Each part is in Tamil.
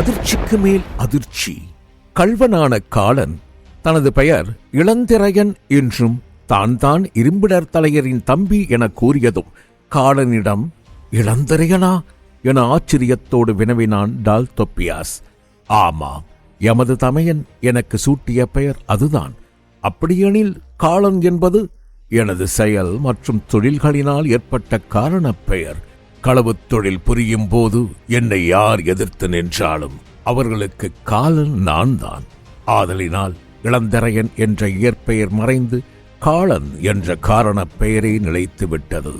அதிர்ச்சிக்கு மேல் அதிர்ச்சி. கள்வனான காலன் தனது பெயர் இளந்திரையன் என்றும் தான் தான் இரும்பிடர் தலையரின் தம்பி என கூறியதும் காலனிடம் இளந்திரையனா? என ஆச்சரியத்தோடு வினவினான் டால் தொப்பியாஸ் ஆமாம் எமது தமையன் எனக்கு சூட்டிய பெயர் அதுதான். அப்படியெனில் காலன் என்பது எனது செயல் மற்றும் தொழில்களினால் ஏற்பட்ட காரணப் பெயர். களவுத் தொழில் புரியும் போது என்னை யார் எதிர்த்து நின்றாலும் அவர்களுக்கு காலன் நான் தான் ஆதலினால் இளந்தரையன் என்ற இயற்பெயர் மறைந்து காலன் என்ற காரணப் பெயரே நிலைத்து விட்டது.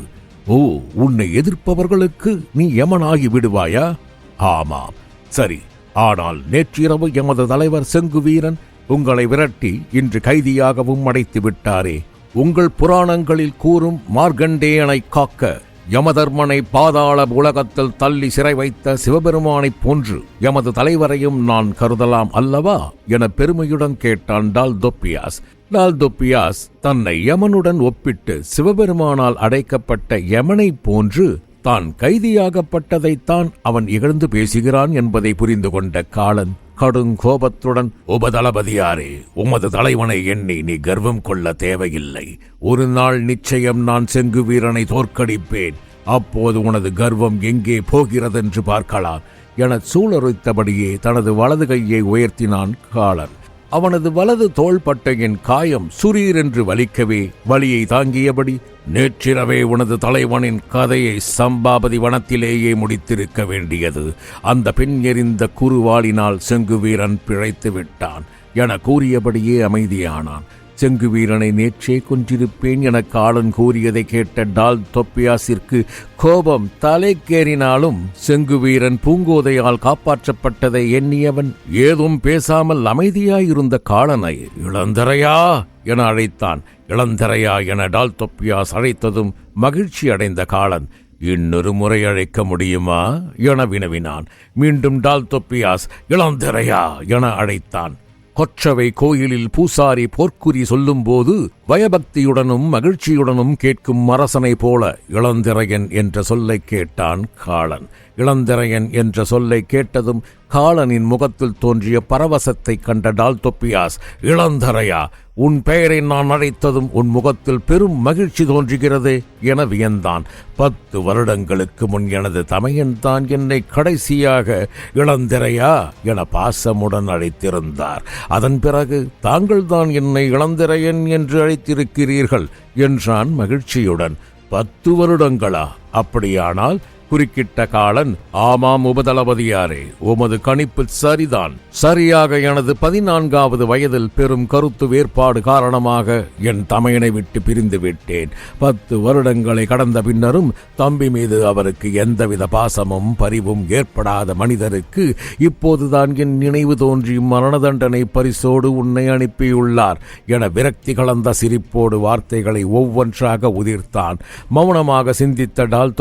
ஓ உன்னை எதிர்ப்பவர்களுக்கு நீ யமனாகி விடுவாயா? ஆமாம். சரி ஆனால் நேற்றிரவு எமது தலைவர் செங்குவீரன் உங்களை விரட்டி இன்று கைதியாகவும் அடைத்து விட்டாரே. உங்கள் புராணங்களில் கூறும் மார்கண்டேயனை காக்க யமதர்மனை பாதாள உலகத்தில் தள்ளி சிறை வைத்த சிவபெருமானைப் போன்று எமது தலைவரையும் நான் கருதலாம் அல்லவா என பெருமையுடன் கேட்டான் டால்தொப்பியாஸ். டால்தொப்பியாஸ் தன்னை யமனுடன் ஒப்பிட்டு சிவபெருமானால் அடைக்கப்பட்ட யமனைப் போன்று தான் கைதியாகப்பட்டதைத்தான் அவன் இகழ்ந்து பேசுகிறான் என்பதை புரிந்து கொண்ட காலன் கடுங்கோபத்துடன் உபதளபதியாரே உமது தலைவனை எண்ணி நீ கர்வம் கொள்ள தேவையில்லை. ஒரு நாள் நிச்சயம் நான் செங்கு வீரனை தோற்கடிப்பேன். அப்போது உனது கர்வம் எங்கே போகிறதென்று பார்க்கலாம். என சூழறுத்தபடியே தனது வலது கையை உயர்த்தினான் காலன் அவனது வலது தோள்பட்டையின் காயம் சுரீரென்று வலிக்கவே வலியை தாங்கியபடி நேற்றிரவே உனது தலைவனின் கதையை சம்பாபதி வனத்திலேயே முடித்திருக்க வேண்டியது. அந்த பெண் எறிந்த குறுவாளினால் செங்குவீரன் பிழைத்து விட்டான் என கூறியபடியே அமைதியானான். செங்குவீரனை நேற்றே கொன்றிருப்பேன் என காலன் கூறியதை கேட்ட டால் தொப்பியாசிற்கு கோபம் தலைக்கேறினாலும் செங்குவீரன் பூங்கோதையால் காப்பாற்றப்பட்டதை எண்ணியவன் ஏதும் பேசாமல் அமைதியாயிருந்த காலனை இளந்தரையா என அழைத்தான். இளந்தரையா என டால் தொப்பியாஸ் அழைத்ததும் மகிழ்ச்சி அடைந்த காலன். இன்னொரு முறை அழைக்க முடியுமா? என வினவினான். மீண்டும் டால் தொப்பியாஸ் இளந்தரையா என அழைத்தான். கொற்றவை கோயிலில் பூசாரி போர்க்குறி சொல்லும்போது பயபக்தியுடனும் மகிழ்ச்சியுடனும் கேட்கும் அரசனை போல இளந்திரையன் என்ற சொல்லைக் கேட்டான் காளன். இளந்திரையன் என்ற சொல்லை கேட்டதும் காலனின் முகத்தில் தோன்றிய பரவசத்தை கண்ட டால்தொப்பியாஸ் இளந்தரையா உன் பெயரை நான் அழைத்ததும் உன் முகத்தில் பெரும் மகிழ்ச்சி தோன்றுகிறது என வியந்தான். பத்து வருடங்களுக்கு முன் எனது தமையன்தான் என்னை கடைசியாக இளந்திரையா என பாசமுடன் அழைத்திருந்தார். அதன் பிறகு தாங்கள்தான் என்னை இளந்திரையன் என்று அழைத்திருக்கிறீர்கள் என்றான் மகிழ்ச்சியுடன். பத்து வருடங்களா? அப்படியானால் குறுக்கிட்ட காலன் ஆமாம் உபதளபதியாரே உமது கணிப்பு சரிதான். சரியாக எனது பதினான்காவது வயதில் பெரும் கருத்து வேறுபாடு காரணமாக என் தமையனை விட்டு பிரிந்து விட்டேன். பத்து வருடங்களை கடந்த பின்னரும் தம்பி மீது அவருக்கு எந்தவித பாசமும் பரிவும் ஏற்படாத மனிதருக்கு இப்போதுதான் என் நினைவு தோன்றி மரண தண்டனை பரிசோடு உன்னை அனுப்பியுள்ளார் என விரக்தி கலந்த சிரிப்போடு வார்த்தைகளை ஒவ்வொன்றாக உதிர்த்தான். மௌனமாக சிந்தித்த டால்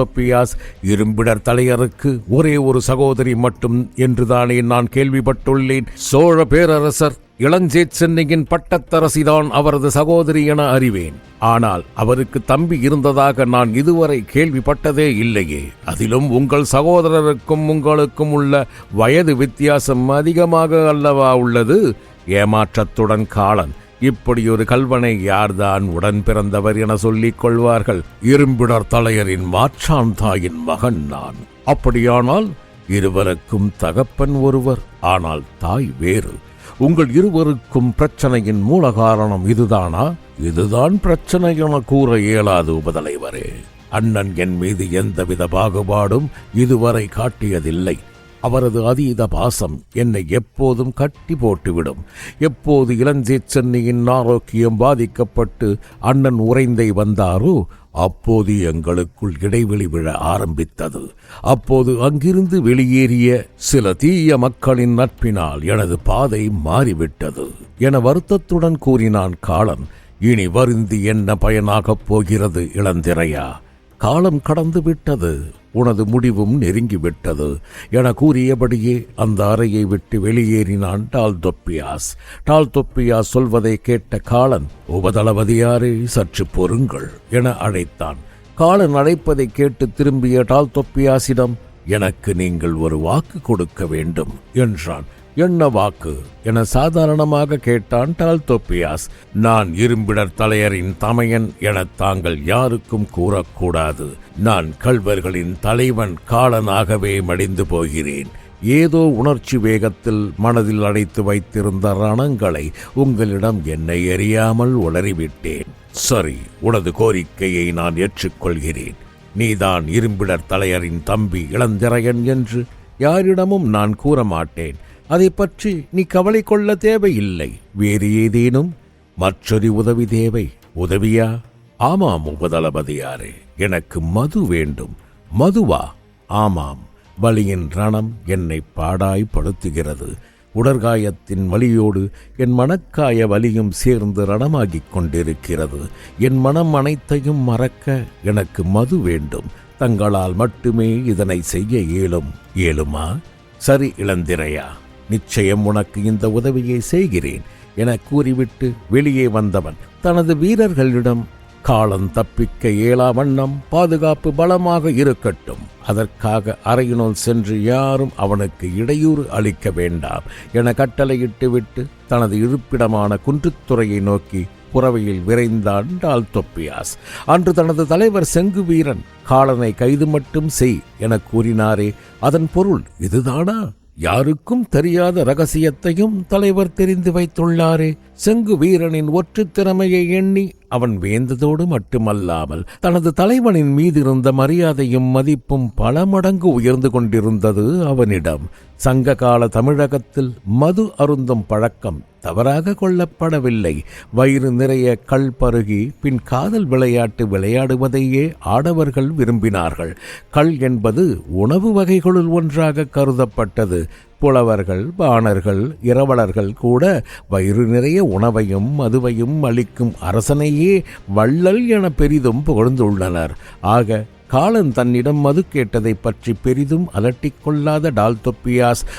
தொப்பியாஸ் தலையருக்கு ஒரே ஒரு சகோதரி மட்டும் என்றுதானே நான் கேள்விப்பட்டுள்ளேன். சோழ பேரரசர் இளஞ்சேட் சென்னையின் பட்டத்தரசிதான் அவரது சகோதரி என அறிவேன். ஆனால் அவருக்கு தம்பி இருந்ததாக நான் இதுவரை கேள்விப்பட்டதே இல்லையே. அதிலும் உங்கள் சகோதரருக்கும் உங்களுக்கும் உள்ள வயது வித்தியாசம் அதிகமாக அல்லவா உள்ளது? ஏமாற்றத்துடன் காலன் இப்படி ஒரு கல்வனை யார்தான் உடன் பிறந்தவர் என சொல்லிக் கொள்வார்கள்? இரும்பிடர் தலையரின் மாற்றான் தாயின் மகன் நான். அப்படியானால் இருவருக்கும் தகப்பன் ஒருவர் ஆனால் தாய் வேறு. உங்கள் இருவருக்கும் பிரச்சனையின் மூல காரணம் இதுதானா? இதுதான் பிரச்சனை என கூற இயலாது உபதலைவரே. அண்ணன் என் மீது எந்தவித பாகுபாடும் இதுவரை காட்டியதில்லை. அவரது அதீத பாசம் என்னை எப்போதும் கட்டி போட்டுவிடும். எப்போது இளஞ்சேட் சென்னையின் ஆரோக்கியம் பாதிக்கப்பட்டு அண்ணன் உறைந்தை வந்தாரோ அப்போது எங்களுக்குள் இடைவெளி விழ ஆரம்பித்தது. அப்போது அங்கிருந்து வெளியேறிய சில தீய மக்களின் நட்பினால் எனது பாதை மாறிவிட்டது என வருத்தத்துடன் கூறினான் காலன். இனி வருந்தி என்ன பயனாகப் போகிறது இளந்திரையா? காலம் கடந்து விட்டது. உனது முடிவும் நெருங்கிவிட்டது. என கூறியபடியே அந்த அறையை விட்டு வெளியேறினான் டால் தொப்பியாஸ் டால் தொப்பியாஸ் சொல்வதை கேட்ட காலன் உபதளபதியாரே சற்று பொறுங்கள் என அழைத்தான். காலன் அழைப்பதை கேட்டு திரும்பிய டால் தொப்பியாசிடம் எனக்கு நீங்கள் ஒரு வாக்கு கொடுக்க வேண்டும் என்றான். என்ன வாக்கு? என சாதாரணமாக கேட்டான் டால்தோப்பியாஸ். நான் இரும்பிடர் தலையரின் தமையன் என தாங்கள் யாருக்கும் கூறக்கூடாது. நான் கல்வர்களின் தலைவன் காலனாகவே மடிந்து போகிறேன். ஏதோ உணர்ச்சி வேகத்தில் மனதில் அடைத்து வைத்திருந்த ரணங்களை உங்களிடம் என்னை எறியாமல் உளறிவிட்டேன். சரி உனது கோரிக்கையை நான் ஏற்றுக்கொள்கிறேன். நீதான் இரும்பிடர் தலையரின் தம்பி இளந்திரையன் என்று யாரிடமும் நான் கூற மாட்டேன் அதை பற்றி நீ கவலை கொள்ள தேவையில்லை. வேறு ஏதேனும் மற்றொரு உதவி தேவை? உதவியா? ஆமாம் உபதளபதியாரே. எனக்கு மது வேண்டும். மதுவா? ஆமாம். வலியின் ரணம் என்னை பாடாய்படுத்துகிறது உடற்காயத்தின் வலியோடு என் மனக்காய வலியும் சேர்ந்து ரணமாகிக் கொண்டிருக்கிறது. என் மனம் அனைத்தையும் மறக்க எனக்கு மது வேண்டும். தங்களால் மட்டுமே இதனை செய்ய இயலும். இயலுமா? சரி இளந்திரையா. நிச்சயம் உனக்கு இந்த உதவியை செய்கிறேன் என கூறிவிட்டு வெளியே வந்தவன் தனது வீரர்களிடம் காலம் தப்பிக்க இயலா வண்ணம் பாதுகாப்பு பலமாக இருக்கட்டும். அதற்காக அறையினுள் சென்று யாரும் அவனுக்கு இடையூறு அளிக்க வேண்டாம் என கட்டளையிட்டுவிட்டு தனது இருப்பிடமான குன்றுத்துறையை நோக்கி புறவையில் விரைந்தான் டால் தொப்பியாஸ் அன்று தனது தலைவர் செங்கு வீரன் காலனை கைது மட்டும் செய் என கூறினாரே அதன் பொருள் இதுதானா? யாருக்கும் தெரியாத ரகசியத்தையும் தலைவர் தெரிந்து வைத்துள்ளாரே. செங்கு வீரனின் ஒற்று திறமையை எண்ணி அவன் வேந்ததோடு மட்டுமல்லாமல் தனது தலைவனின் மீதிருந்த மரியாதையும் மதிப்பும் பல மடங்கு உயர்ந்து கொண்டிருந்தது அவனிடம். சங்ககால தமிழகத்தில் மது அருந்தும் பழக்கம் தவறாக கொள்ளப்படவில்லை. வயிறு நிறைய கள் பருகி பின் காதல் விளையாட்டு விளையாடுவதையே ஆடவர்கள் விரும்பினார்கள். கள் என்பது உணவு வகைகளுள் ஒன்றாக கருதப்பட்டது. புலவர்கள் பாணர்கள் இரவலர்கள் கூட வயிறு நிறைய உணவையும் மதுவையும் அளிக்கும் அரசனையே வள்ளல் என பெரிதும் புகழ்ந்துள்ளனர். ஆக காலன் தன்னிடம் மது கேட்டதைப் பற்றி பெரிதும் அலட்டிக் கொள்ளாத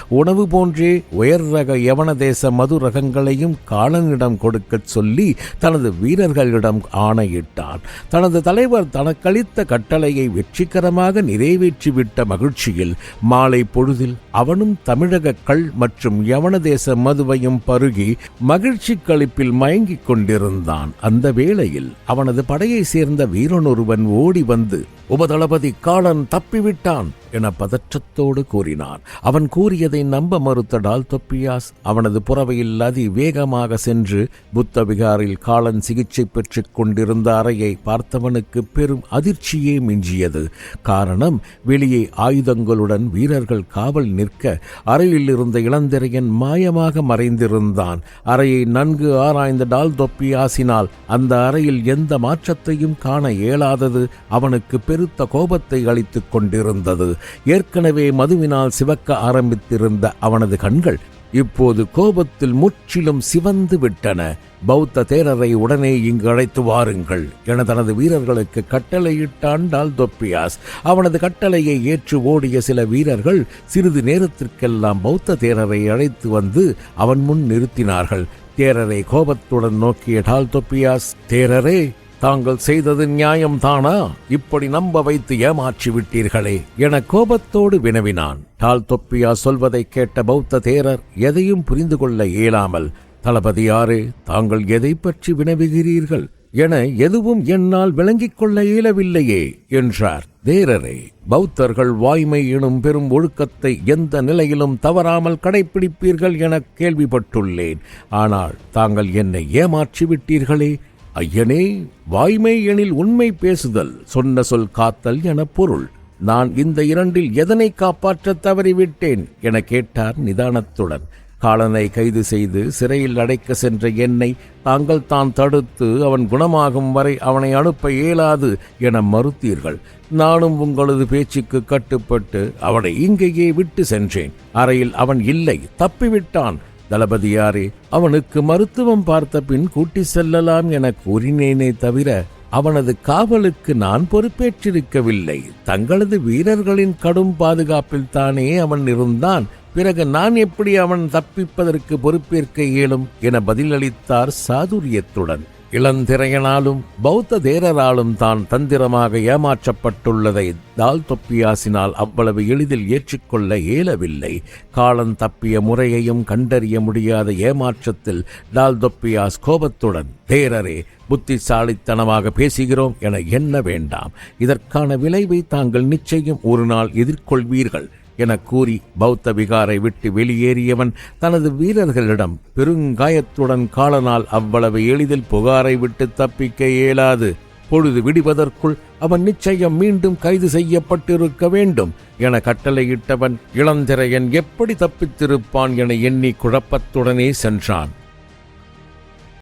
உணவு போன்றே உயர் ரக யவன தேச மது ரகங்களையும் காலனிடம் கொடுக்கச் சொல்லி தனது வீரர்களிடம் ஆணையிட்டான். தனது தலைவர் தனக்களித்த கட்டளையை வெற்றிகரமாக நிறைவேற்றிவிட்ட மகிழ்ச்சியில் மாலை பொழுதில் அவனும் தமிழக கள் மற்றும் யவன தேச மதுவையும் பருகி மகிழ்ச்சி களிப்பில் மயங்கிக் கொண்டிருந்தான். அந்த வேளையில் அவனது படையை சேர்ந்த வீரனொருவன் ஓடி வந்து உபதளபதி காலன் தப்பிவிட்டான் என பதற்றத்தோடு கூறினான். அவன் கூறியதை நம்ப மறுத்த டால்தொப்பியாஸ் அவனது புறவையில் அதி வேகமாக சென்று புத்த விகாரில் காலன் சிகிச்சை பெற்றுக் கொண்டிருந்த அறையை பார்த்தவனுக்கு பெரும் அதிர்ச்சியே மிஞ்சியது. காரணம் வெளியே ஆயுதங்களுடன் வீரர்கள் காவல் நிற்க அறையில் இருந்த இளந்திரையன் மாயமாக மறைந்திருந்தான். அறையை நன்கு ஆராய்ந்த டால்தொப்பியாசினால் அந்த அறையில் எந்த மாற்றத்தையும் காண இயலாதது அவனுக்கு பெருத்த கோபத்தை அளித்துக் கொண்டிருந்தது. ஏற்கனவே மதுவினால் சிவக்க ஆரம்பித்திருந்த அவனது கண்கள் இப்போது கோபத்தில் முற்றிலும் சிவந்து விட்டன. பௌத்த தேரரை உடனே இங்கு அழைத்து வாருங்கள் என தனது வீரர்களுக்கு கட்டளையிட்டாண்டால் தொப்பியாஸ் அவனது கட்டளையை ஏற்று ஓடிய சில வீரர்கள் சிறிது நேரத்திற்கெல்லாம் பௌத்த தேரரை அழைத்து வந்து அவன் முன் நிறுத்தினார்கள். தேரரை கோபத்துடன் நோக்கிய டால் தொப்பியாஸ் தேரரே தாங்கள் செய்தது நியாயம் தானா இப்படி நம்ப வைத்து ஏமாற்றி விட்டீர்களே என கோபத்தோடு வினவினான். டால் தொப்பியா சொல்வதை கேட்ட பௌத்த தேரர் எதையும் புரிந்து கொள்ள இயலாமல் தளபதியாரே தாங்கள் எதை பற்றி வினவுகிறீர்கள்? என எதுவும் என்னால் விளங்கிக் கொள்ள இயலவில்லையே என்றார் தேரரே. பௌத்தர்கள் வாய்மை எனும் பெரும் ஒழுக்கத்தை எந்த நிலையிலும் தவறாமல் கடைப்பிடிப்பீர்கள் என கேள்விப்பட்டுள்ளேன். ஆனால் தாங்கள் என்னை ஏமாற்றி விட்டீர்களே ஐயனே வாய்மை எனில் உண்மை பேசுதல் சொன்ன சொல் காத்தல் என பொருள். நான் இந்த இரண்டில் எதனை காப்பாற்ற தவறிவிட்டேன் என கேட்டார் நிதானத்துடன். காலனை கைது செய்து சிறையில் அடைக்க சென்ற என்னை தாங்கள் தான் தடுத்து அவன் குணமாகும் வரை அவனை அனுப்ப இயலாது என மறுத்தீர்கள். நானும் உங்களது பேச்சுக்கு கட்டுப்பட்டு அவனை இங்கேயே விட்டு சென்றேன். அறையில் அவன் இல்லை தப்பிவிட்டான். தளபதியாரே அவனுக்கு மருத்துவம் பார்த்த பின் கூட்டி செல்லலாம் என கூறினேனே தவிர அவனது காவலுக்கு நான் பொறுப்பேற்றிருக்கவில்லை. தங்களது வீரர்களின் கடும் பாதுகாப்பில் தானே அவன் இருந்தான். பிறகு நான் எப்படி அவன் தப்பிப்பதற்கு பொறுப்பேற்க இயலும்? என பதிலளித்தார் சாதுரியத்துடன். இளந்திரையனாலும் பௌத்த தேரராலும் தான் தந்திரமாக ஏமாற்றப்பட்டுள்ளதை தால் தொப்பியாசினால் அவ்வளவு எளிதில் ஏற்றுக்கொள்ள இயலவில்லை. காலம் தப்பிய முறையையும் கண்டறிய முடியாத ஏமாற்றத்தில் டால் தொப்பியாஸ் கோபத்துடன் தேரரே புத்திசாலித்தனமாக பேசுகிறோம் என எண்ண வேண்டாம். இதற்கான விளைவை தாங்கள் நிச்சயம் ஒரு நாள் எதிர்கொள்வீர்கள். என கூறி பௌத்த விகாரை விட்டு வெளியேறியவன் தனது வீரர்களிடம் பெருங்காயத்துடன் காலனால் அவ்வளவு எளிதில் புகாரை விட்டு தப்பிக்க இயலாது. பொழுது விடுவதற்குள் அவன் நிச்சயம் மீண்டும் கைது செய்யப்பட்டிருக்க வேண்டும் என கட்டளையிட்டவன் இளந்திரையன் எப்படி தப்பித்திருப்பான் என எண்ணி குழப்பத்துடனே சென்றான்.